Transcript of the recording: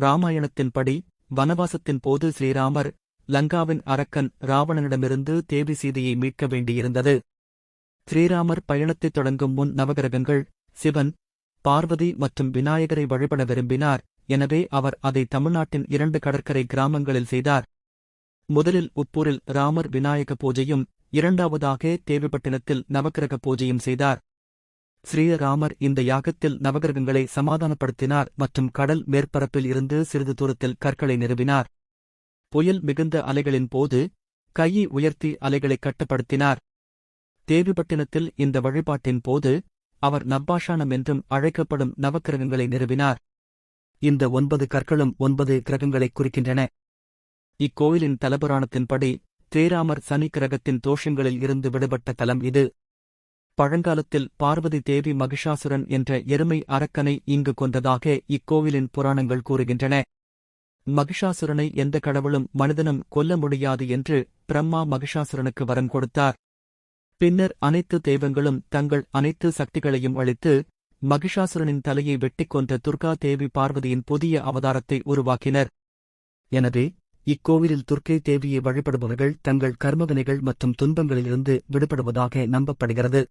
ராமாயணத்தின்படி வனவாசத்தின் போது ஸ்ரீராமர் லங்காவின் அரக்கன் ராவணனிடமிருந்து தேவி சீதையை மீட்க வேண்டியிருந்தது. ஸ்ரீராமர் பயணத்தைத் தொடங்கும் முன் நவகிரகங்கள் சிவன் பார்வதி மற்றும் விநாயகரை வழிபட விரும்பினார். எனவே அவர் அதை தமிழ்நாட்டின் இரண்டு கடற்கரை கிராமங்களில் செய்தார். முதலில் உப்பூரில் ராமர் விநாயக பூஜையும் இரண்டாவதாக தேவிப்பட்டினத்தில் நவக்கிரக பூஜையும் செய்தார். ஸ்ரீராமர் இந்த யாகத்தில் நவகிரகங்களை சமாதானப்படுத்தினார் மற்றும் கடல் மேற்பரப்பில் இருந்து சிறிது தூரத்தில் கற்களை நிறுவினார். புயல் மிகுந்த அலைகளின் போது கையை உயர்த்தி அலைகளை கட்டுப்படுத்தினார். தேவிப்பட்டினத்தில் இந்த வழிபாட்டின் போது அவர் நப்பாஷானம் என்றும் அழைக்கப்படும் நவக்கிரகங்களை நிறுவினார். இந்த ஒன்பது கற்களும் ஒன்பது கிரகங்களைக் குறிக்கின்றன. இக்கோயிலின் தலபுராணத்தின்படி ஸ்ரீராமர் சனி கிரகத்தின் தோஷங்களில் இருந்து விடுபட்ட தலம் இது. பழங்காலத்தில் பார்வதி தேவி மகிஷாசுரன் என்ற எருமை அரக்கனை இங்கு கொன்றதாக இக்கோவிலின் புராணங்கள் கூறுகின்றன. மகிஷாசுரனை எந்த கடவுளும் மனிதனும் கொல்ல முடியாது என்று பிரம்மா மகிஷாசுரனுக்கு வரம் கொடுத்தார். பின்னர் அனைத்து தெய்வங்களும் தங்கள் அனைத்து சக்திகளையும் அளித்து மகிஷாசுரனின் தலையை வெட்டிக் கொன்ற துர்கா தேவி பார்வதியின் புதிய அவதாரத்தை உருவாக்கினர். எனவே இக்கோவிலில் துர்க்கை தேவியை வழிபடுபவர்கள் தங்கள் கர்மவினைகள் மற்றும் துன்பங்களிலிருந்து விடுபடுவதாக நம்பப்படுகிறது.